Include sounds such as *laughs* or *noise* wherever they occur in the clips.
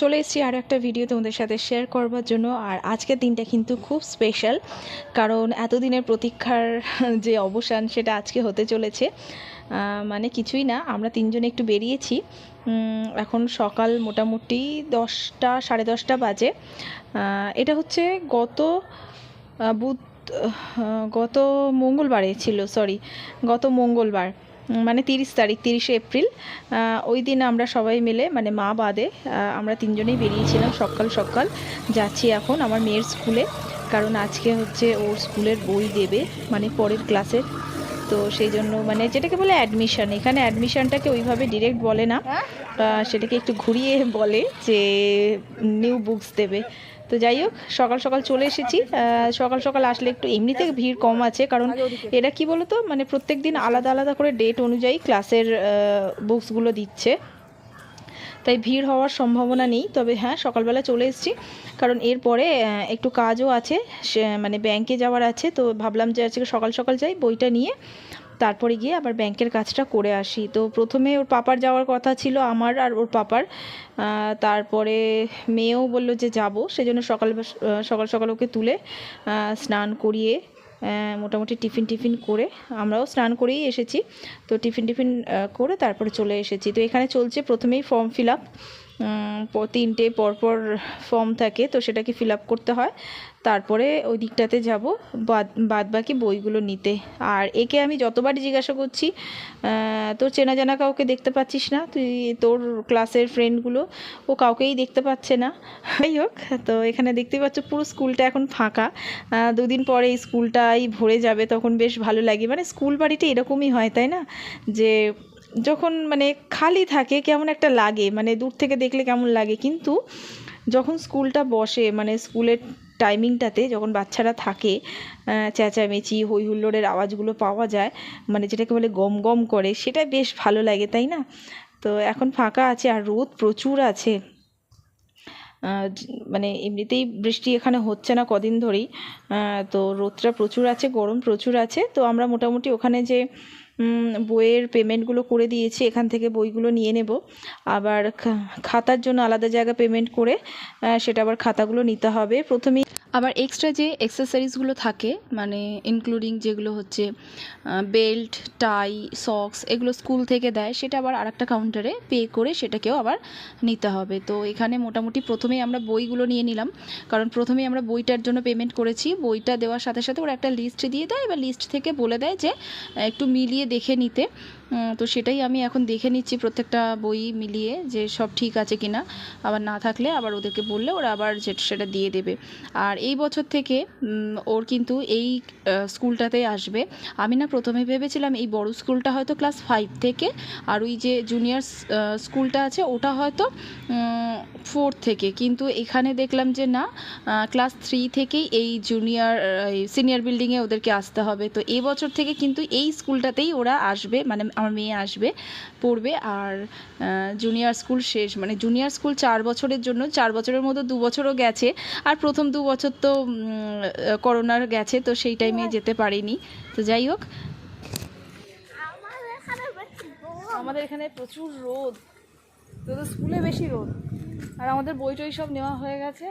চলে এসেছি আর একটা ভিডিও তোমাদের সাথে শেয়ার করবার জন্য, আর আজকের দিনটা কিন্তু খুব স্পেশাল কারণ এতদিনের প্রতীক্ষার *laughs* যে অবসান সেটা আজকে হতে চলেছে। মানে কিছুই না, আমরা তিনজনে একটু বেরিয়েছি। এখন সকাল মোটামুটি দশটা, সাড়ে দশটা বাজে। এটা হচ্ছে গত বুধ গত মঙ্গলবারে ছিল সরি গত মঙ্গলবার। মানে তিরিশ তারিখ তিরিশে এপ্রিল ওই দিন আমরা সবাই মিলে মানে মা বাদে আমরা তিনজনেই বেরিয়েছিলাম সকাল সকাল। যাচ্ছি এখন আমার মেয়ের স্কুলে কারণ আজকে হচ্ছে ওর স্কুলের বই দেবে মানে পরের ক্লাসের তো সেই জন্য মানে যেটাকে বলে অ্যাডমিশন এখানে অ্যাডমিশনটাকে ওইভাবে ডিরেক্ট বলে না। সেটাকে একটু ঘুরিয়ে বলে যে নিউ বুকস দেবে। তো যাই হোক, সকাল সকাল চলে এসেছি। সকাল সকাল আসলে একটু এমনিতে ভিড় কম আছে, কারণ এরা কি বলতো মানে প্রত্যেক দিন আলাদা আলাদা করে ডেট অনুযায়ী ক্লাসের বুকসগুলো দিচ্ছে। তাই ভিড় হওয়ার সম্ভাবনা নেই, তবে হ্যাঁ সকালবেলা চলে এসেছি। কারণ এরপরে একটু কাজও আছে মানে ব্যাংকে যাওয়ার আছে, তো ভাবলাম যে আজকে সকাল সকাল যাই বইটা নিয়ে। তারপরে গিয়ে আবার ব্যাংকের কাজটা করে আসি। তো প্রথমে ওর পাপার যাওয়ার কথা ছিল আমার আর ওর পাপার। তারপরে মেয়েও বলল যে যাব, সেজন্য সকাল সকাল সকাল ওকে তুলে স্নান করিয়ে মোটামুটি টিফিন টিফিন করে আমরাও স্নান করেই এসেছি। তো টিফিন টিফিন করে তারপরে চলে এসেছি। তো এখানে চলছে প্রথমেই ফর্ম ফিল আপ। তিনটে পরপর ফর্ম থাকে, তো সেটাকে ফিল আপ করতে হয়। তারপরে ওই দিকটাতে যাব, বাদ বাদ বাকি বইগুলো নিতে। আর একে আমি যতবারই জিজ্ঞাসা করছি তোর চেনা জানা কাউকে দেখতে পাচ্ছিস না? তুই, তোর ক্লাসের ফ্রেন্ডগুলো ও কাউকেই দেখতে পাচ্ছে না। যাই হোক, তো এখানে দেখতেই পাচ্ছ পুরো স্কুলটা এখন ফাঁকা। দুদিন পরে স্কুলটাই ভরে যাবে, তখন বেশ ভালো লাগে। মানে স্কুল বাড়িটা এরকমই হয়, তাই না? যে যখন মানে খালি থাকে, কেমন একটা লাগে মানে দূর থেকে দেখলে কেমন লাগে, কিন্তু যখন স্কুলটা বসে মানে স্কুলের টাইমিংটাতে যখন বাচ্চারা থাকে চেঁচামেচি হই হুল্লোড়ের আওয়াজগুলো পাওয়া যায় মানে যেটাকে বলে গম গম করে, সেটা বেশ ভালো লাগে, তাই না? তো এখন ফাঁকা আছে আর রোদ প্রচুর আছে। মানে এমনিতেই বৃষ্টি এখানে হচ্ছে না কদিন ধরেই। তো রোদটা প্রচুর আছে, গরম প্রচুর আছে, তো আমরা মোটামুটি ওখানে যে বইয়ের পেমেন্টগুলো করে দিয়েছি, এখান থেকে বইগুলো নিয়ে নেব। আবার খাতার জন্য আলাদা জায়গা পেমেন্ট করে সেটা আবার খাতাগুলো নিতে হবে। প্রথমেই আবার এক্সট্রা যে অ্যাক্সেসরিজগুলো থাকে মানে ইনক্লুডিং যেগুলো হচ্ছে বেল্ট টাই সক্স এগুলো স্কুল থেকে দেয়, সেটা আবার আরেকটা কাউন্টারে পে করে সেটাকেও আবার নিতে হবে। তো এখানে মোটামুটি প্রথমেই আমরা বইগুলো নিয়ে নিলাম, কারণ প্রথমেই আমরা বইটার জন্য পেমেন্ট করেছি। বইটা দেওয়ার সাথে সাথে ওরা একটা লিস্ট দিয়ে দেয়, এবার লিস্ট থেকে বলে দেয় যে একটু মিলিয়ে দেখে নিতে। তো সেটাই আমি এখন দেখে নিচ্ছি প্রত্যেকটা বই মিলিয়ে যে সব ঠিক আছে কিনা। আবার না থাকলে আবার ওদেরকে বললে ওরা আবার সেটা দিয়ে দেবে। আর এই বছর থেকে ওর কিন্তু এই আহ, স্কুলটাতেই আসবে। আমি না প্রথমে ভেবেছিলাম এই বড় স্কুলটা হয়তো ক্লাস ফাইভ থেকে আর ওই যে জুনিয়র স্কুলটা আছে ওটা হয়তো ফোর থেকে। কিন্তু এখানে দেখলাম যে না ক্লাস থ্রি থেকেই এই জুনিয়র সিনিয়র বিল্ডিংয়ে ওদেরকে আসতে হবে। তো এই বছর থেকে কিন্তু এই স্কুলটাতেই ওরা আসবে। মানে আমার মেয়ে আসবে পড়বে আর জুনিয়র স্কুল শেষ মানে জুনিয়র স্কুল চার বছরের জন্য চার বছরের মধ্যে দু বছরও গেছে আর প্রথম দু বছর তো করোনার গেছে তো সেই টাইমে যেতে পারিনি তো যাই হোক। আমাদের এখানে প্রচুর রোদ তো স্কুলে বেশি রোদ। আর আমাদের বই টই সব নেওয়া হয়ে গেছে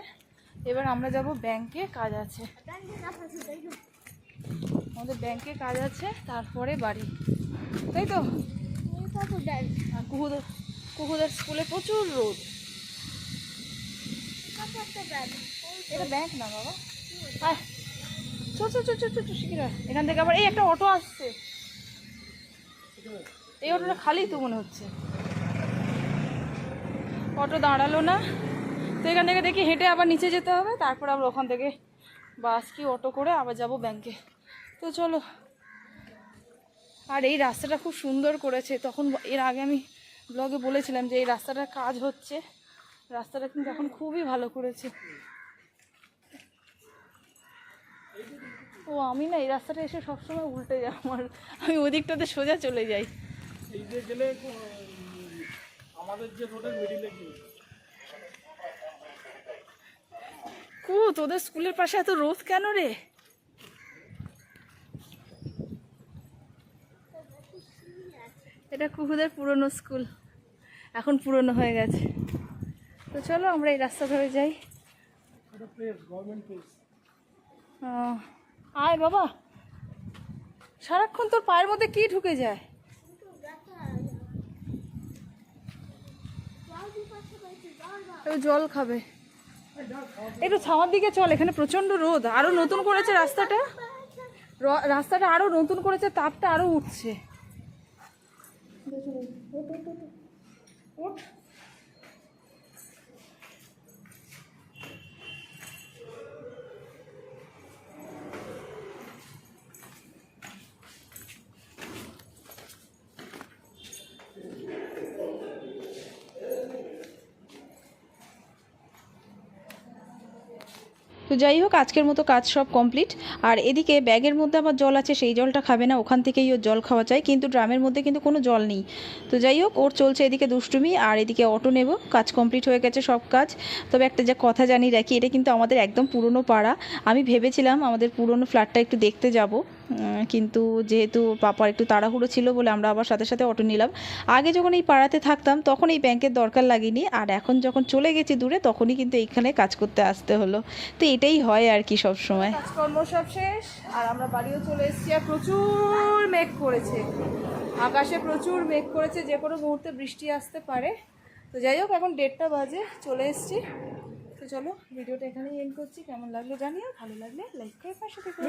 এবার আমরা যাব ব্যাংকে কাজ আছে। আমাদের ব্যাংকে কাজ আছে তারপরে বাড়ি। তাই তো? কুহুদের কুহুদের স্কুলে প্রচুর রোদ। এটা ব্যাংক না বাবা? চল চল চল চল চল চল শিখির এখান থেকে আবার এই একটা অটো আসছে। এই অটোটা খালি তো মনে হচ্ছে। অটো দাঁড়াল না। তো এখান থেকে দেখি হেঁটে আবার নিচে যেতে হবে। তারপর আমরা ওখান থেকে বাস কি অটো করে আবার যাব ব্যাংকে তো চলো। আর এই রাস্তাটা খুব সুন্দর করেছে। তখন এর আগে আমি ব্লগে বলেছিলাম যে এই রাস্তাটার কাজ হচ্ছে। রাস্তাটা কিন্তু এখন খুবই ভালো করেছে। ও আমি না এই রাস্তাটা এসে সবসময় উল্টে যাই আমার। আমি ওদিকটাতে সোজা চলে যাই। এই যে গেলে আমাদের যে রোডের মিডিলে কু তোদের স্কুলের পাশে এত রোদ কেন রে? এটা কুকুদের পুরনো স্কুল। এখন পুরনো হয়ে গেছে। তো চলো আমরা এই রাস্তা ধরে যাই আয় বাবা। সারাক্ষণ তোর পায়ের মধ্যে কি ঢুকে যায়? জল খাবে। একটু ছাওয়ার দিকে চল, এখানে প্রচণ্ড রোদ। আরও নতুন করেছে রাস্তাটা। রাস্তাটা আরও নতুন করেছে, তাপটা আরও উঠছে। Вот, вот, вот. Вот. তো যাই হোক, আজকের মতো কাজ সব কমপ্লিট আর এদিকে ব্যাগের মধ্যে আবার জল আছে, সেই জলটা খাবে না, ওখান থেকেই ওর জল খাওয়া চাই কিন্তু ড্রামের মধ্যে কিন্তু কোনো জল নেই। তো যাই হোক, ওর চলছে এদিকে দুষ্টুমি, আর এদিকে অটো নেব। কাজ কমপ্লিট হয়ে গেছে সব কাজ। তবে একটা যা কথা জানি রাখি, এটা কিন্তু আমাদের একদম পুরনো পাড়া। আমি ভেবেছিলাম আমাদের পুরনো ফ্ল্যাটটা একটু দেখতে যাব। কিন্তু যেহেতু পাপার একটু তাড়াহুড়ো ছিল বলে আমরা আবার সাথে সাথে অটো নিলাম। আগে যখন এই পাড়াতে থাকতাম, তখন এই ব্যাংকের দরকার লাগেনি। আর এখন যখন চলে গেছি দূরে, তখনই কিন্তু এইখানে কাজ করতে আসতে হলো। তো এটাই হয় আর কি সব সময় কাজকর্ম সব শেষ, আর আমরা বাড়িও চলে এসেছি। আর প্রচুর মেঘ করেছে। আকাশে প্রচুর মেঘ করেছে, যে কোনো মুহূর্তে বৃষ্টি আসতে পারে। তো যাই হোক, এখন দেড়টা বাজে, চলে এসেছি। চলো ভিডিওটা এখানেই এন্ড করছি। কেমন লাগল জানিও? ভালো লাগলে লাইক করে পাশে থেকে।